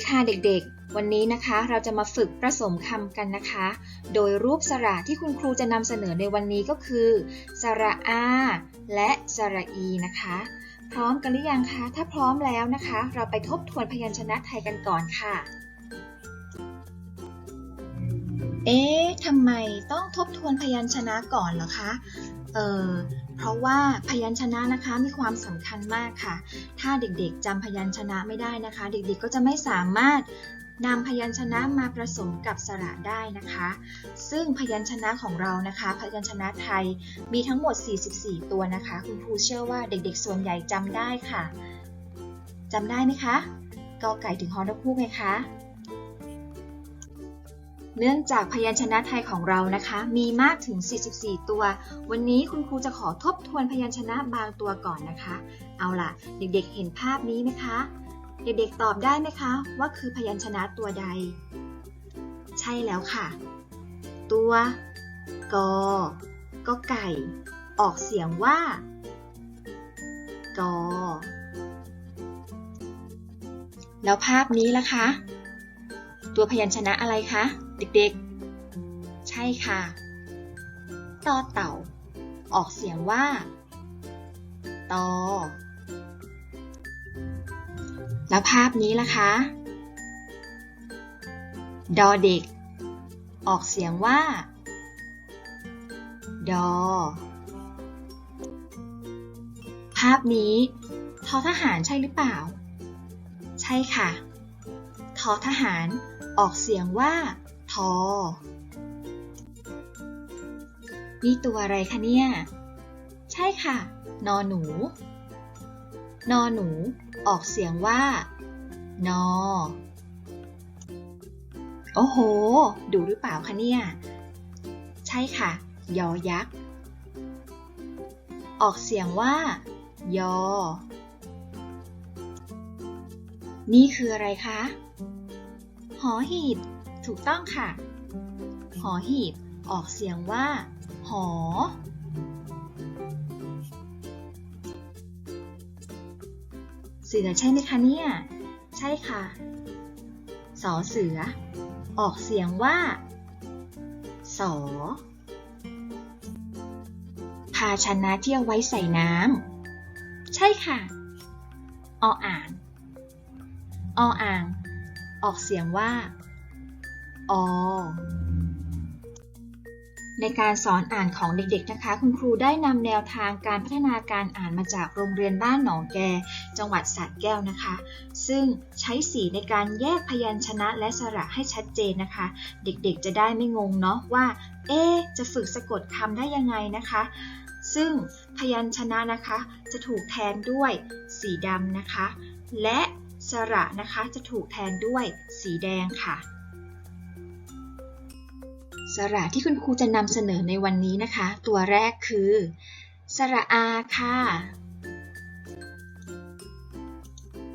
ดีค่ะเด็กๆ วันนี้นะคะเราจะมาฝึกผสมคำกันนะคะ โดยรูปสระที่คุณครูจะนำเสนอในวันนี้ก็คือ สระอา และสระอีนะคะ พร้อมกันหรือยังคะ ถ้าพร้อมแล้วนะคะ เราไปทบทวนพยัญชนะไทยกันก่อนค่ะ เอ๊ะทำไมต้องทบทวนพยัญชนะก่อนเหรอคะ เออเพราะว่าพยัญชนะนะคะมีความสำคัญมากค่ะ ถ้าเด็กๆจำพยัญชนะไม่ได้นะคะ เด็กๆก็จะไม่สามารถนำพยัญชนะมาผสมกับสระได้นะคะ ซึ่งพยัญชนะของเรานะคะ พยัญชนะไทยมีทั้งหมด 44 ตัวนะคะ คุณครูเชื่อว่าเด็กๆ ส่วนใหญ่จำได้ค่ะจำได้ไหมคะกอไก่ถึงฮอนกฮูกไงคะ เนื่องจากพยัญชนะไทยของเรานะคะ มีมากถึง 44 ตัว วันนี้คุณครูจะขอทบทวนพยัญชนะบางตัวก่อนนะคะ เอาล่ะ เด็กๆเห็นภาพนี้ไหมคะ เด็กๆตอบได้ไหมคะ ว่าคือพยัญชนะตัวใด ใช่แล้วค่ะ ตัวกอก็ไก่ ออกเสียงว่ากอแล้วภาพนี้ล่ะคะ ตัวพยัญชนะอะไรคะ เด็กๆ ใช่ค่ะต่อเต่า ออกเสียงว่าตอแล้วภาพนี้ล่ะคะ ดอเด็ก ออกเสียงว่า ดอ ภาพนี้ทอทหารใช่หรือเปล่า ใช่ค่ะทอทหาร ออกเสียงว่า ทอ นี่ตัวอะไรคะเนี่ย ใช่ค่ะ นอหนู นอหนู ออกเสียงว่า นอ โอ้โห ดูหรือเปล่าคะเนี่ย ใช่ค่ะ ยอยักษ์ ออกเสียงว่า ยอ นี่คืออะไรคะ หอหีบ ถูกต้องค่ะ หอหีบออกเสียงว่า หอ เสือใช่ไหมคะเนี่ย ใช่ค่ะ สอเสือ ออกเสียงว่า สอ ภาชนะที่เอาไว้ใส่น้ำ ใช่ค่ะ ออ่าง ออ่าง ออกเสียงว่าอในการสอนอ่านของเด็กๆนะคะ คุณครูได้นำแนวทางการพัฒนาการอ่านมาจากโรงเรียนบ้านหนองแก จังหวัดสระแก้วนะคะ ซึ่งใช้สีในการแยกพยัญชนะและสระให้ชัดเจนนะคะ เด็กๆจะได้ไม่งงเนาะว่า เอ๊จะฝึกสะกดคำได้ยังไงนะคะ ซึ่งพยัญชนะนะคะ จะถูกแทนด้วยสีดำนะคะ และ สระนะคะจะถูกแทนด้วยสีแดงค่ะ สระที่คุณครูจะนำเสนอในวันนี้นะคะ ตัวแรกคือ สระอาค่ะ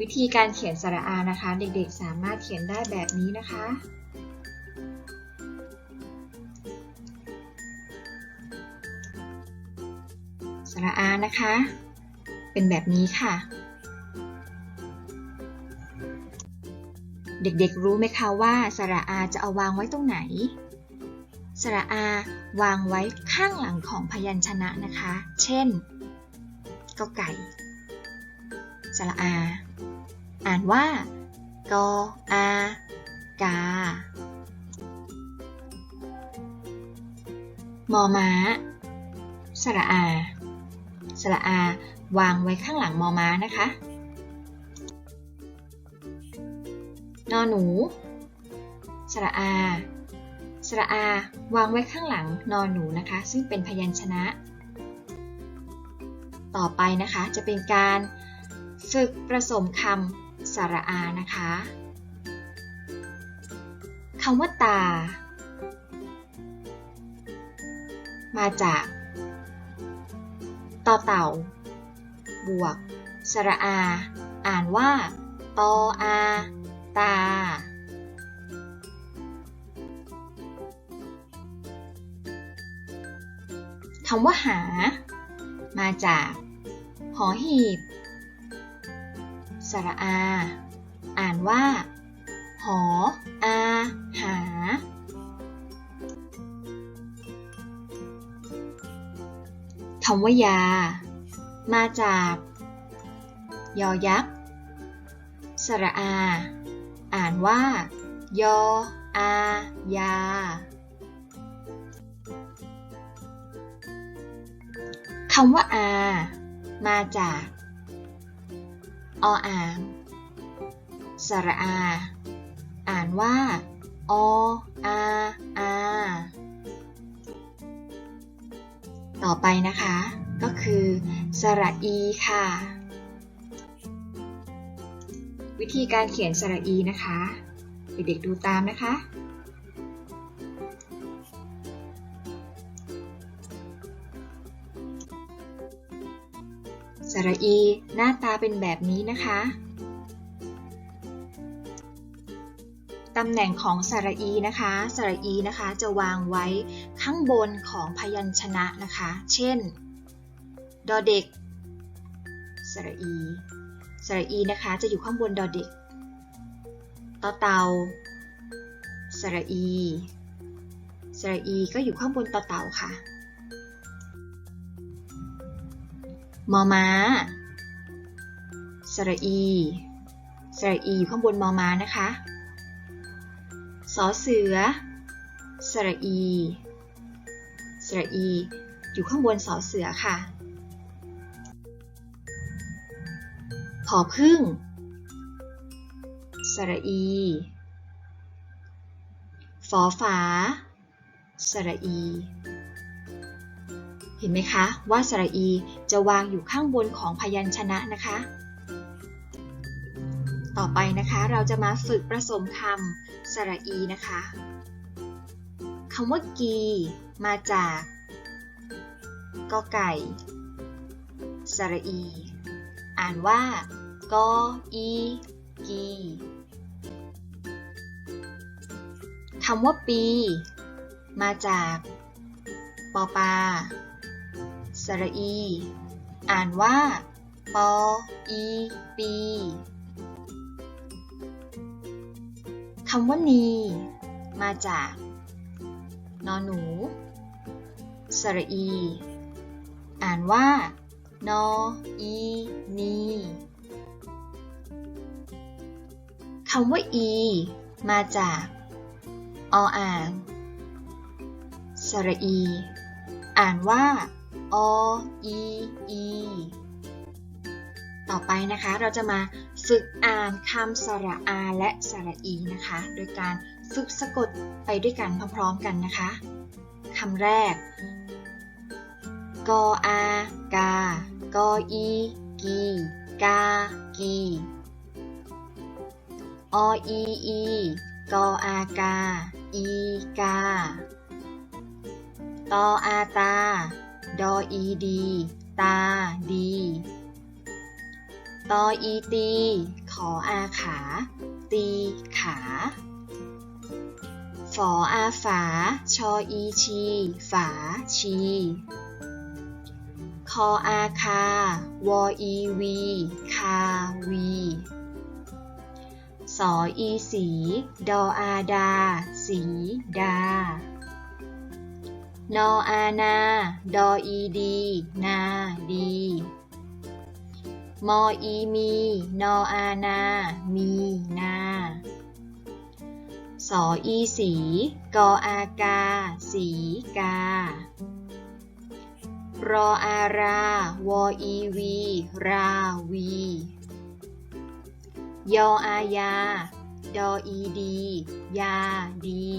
วิธีการเขียนสระอานะคะ เด็กๆสามารถเขียนได้แบบนี้นะคะสระอานะคะ เป็นแบบนี้ค่ะ เด็กๆรู้ไหมคะว่าสระอาจะเอาวางไว้ตรงไหน สระอาวางไว้ข้างหลังของพยัญชนะนะคะ เช่นกไก่ สระอา อ่านว่ากออากา มอม้า สระอา สระอา วางไว้ข้างหลังมอม้านะคะ นอหนู สระอา สระอา วางไว้ข้างหลังนอหนูนะคะ ซึ่งเป็นพยัญชนะ ต่อไปนะคะจะเป็นการฝึกผสมคำสระอานะคะคำว่าตา มาจากต่อเต่า บวก สระอา อ่านว่าตออา ตา คำว่าหา มาจาก หอหีบ สระอา อ่านว่า หอ อา หา คำว่ายา มาจาก ยอยักษ์ สระอา อ่านว่า ยอ อา ยา คำว่าอา มาจาก ออ่าง สระอา อ่านว่า ออา อา ต่อไปนะคะ ก็คือ สระอีค่ะ วิธีการเขียนสระอีนะคะ เด็กๆดูตามนะคะ สระอีหน้าตาเป็นแบบนี้นะคะตำแหน่งของสระอีนะคะสระอีนะคะจะวางไว้ข้างบนของพยัญชนะนะคะ เช่น ดอเด็กสระอี สระอีนะคะ จะอยู่ข้างบนดอเด็กต่อเตาสระอี สระอีก็อยู่ข้างบนต่อเต่าค่ะ มอม้า สระอี สระอีอยู่ข้างบนมอม้านะคะ สอเสือ สระอี สระอี อยู่ข้างบนสอเสือค่ะ อพึ่ง สระอี ฝอฝา สระอี เห็นไหมคะว่าสระอีจะวางอยู่ข้างบนของพยัญชนะนะคะ ต่อไปนะคะเราจะมาฝึกผสมคำสระอีนะคะคำว่ากีมาจากกอไก่ สระอี อ่านว่า กออีกีคำว่าปี มาจากปอปาสระอี อ่านว่า ปออีปีคำว่านี มาจาก นอหนู สระอี อ่านว่า นออีนี คำว่าอีมาจาก ออ่าง สระอี อ่านว่า ออีอี ต่อไปนะคะ เราจะมาฝึกอ่านคำสระอาและสระอีนะคะ โดยการฝึกสะกดไปด้วยกันพร้อมๆกันนะคะคำแรก กออากากออีกีกากี ออีอี กออากา อีกา ตออาตา ดออีดี ตาดี ตออีตี ขออาขา ตีขาฝออาฝา ชออีชี ฝาชี คออาคา วออีวี คาวี สออีสี ดออาดา สีดา นออานา ดออีดี นาดี มออีมี นออานา มีนาสออีสี กออากา สีกา รออารา วออีวี ราวี ยออายา ดออีดี ยาดี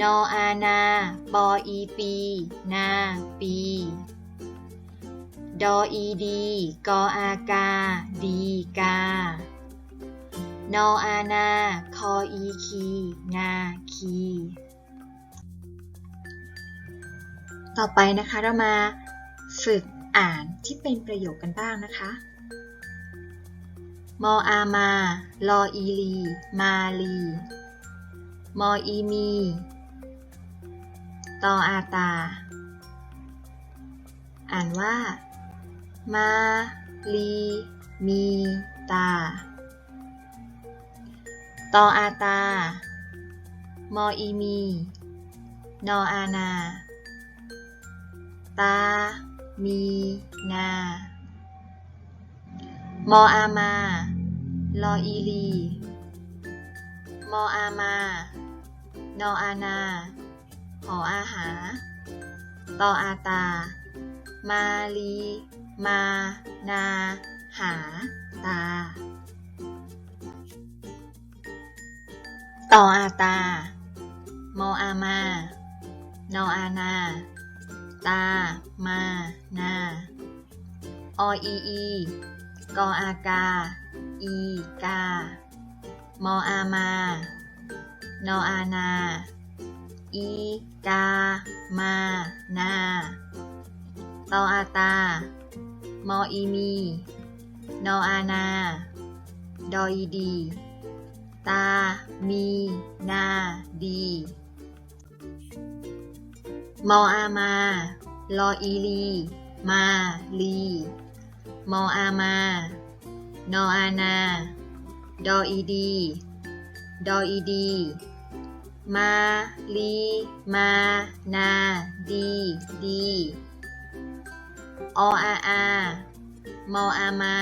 นออานา ปออีปี นาปี ดออีดี กออากา ดีกา นออานา คออีคี นาคี ต่อไปนะคะเรามาฝึกอ่านที่เป็นประโยคกันบ้างนะคะ มออามา ลออีลี มาลี มออีมี ตออาตา อ่านว่า มา ลี มี ตา ตออาตา มออีมี นออานา ตา มี นา มออามา ลออีลี มออามา นออานา หออาหา ตออาตา มาลี มา นา หา ตาต่ออาตา มออามา นออานา ตา มา นา ออีอี กออากา อีกา มออามา นออานา อีกา มา นาตออาตา มออีมี นออานา ดออีดี ตา มี นา ดี มออามา ลออีลี มาลี มออามา นออานา ดออีดี ดออีดี มาลีมา นา ดี ดีออาอามออามา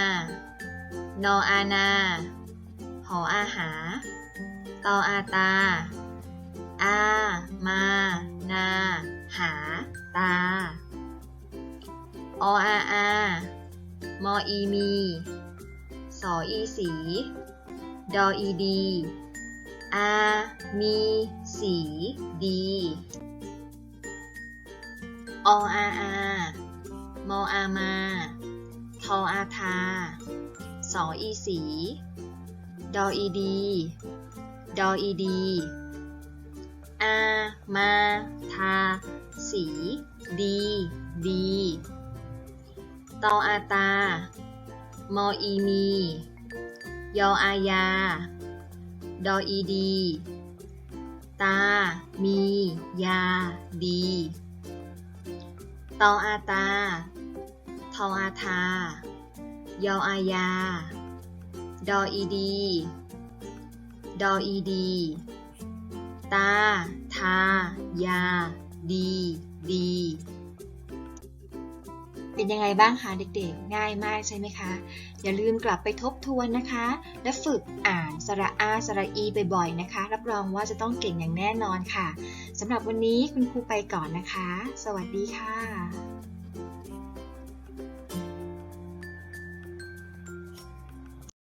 นออานา หออาหา ตออาตา อา มา นา หา ตา ออาอา มออีมี สออีสี ดออีดี อา มี สี ดี ออาอามออามา ทออาทา สออีสี ดออีดี ดออีดี อา มา ทา สี ดี ดี ตออาตา มออีมี ยออายา ดออีดี ตา มี ยา ดี ตออาตา ทออาทา ยออายา ดออีดี ดออีดี ตา ทา ยา ดี ดี เป็นยังไงบ้างคะเด็กๆ ง่ายมากใช่ไหมคะ อย่าลืมกลับไปทบทวนนะคะ และฝึกอ่านสระอาสระอีบ่อยๆนะคะ รับรองว่าจะต้องเก่งอย่างแน่นอนค่ะสำหรับวันนี้คุณครูไปก่อนนะคะ สวัสดีค่ะ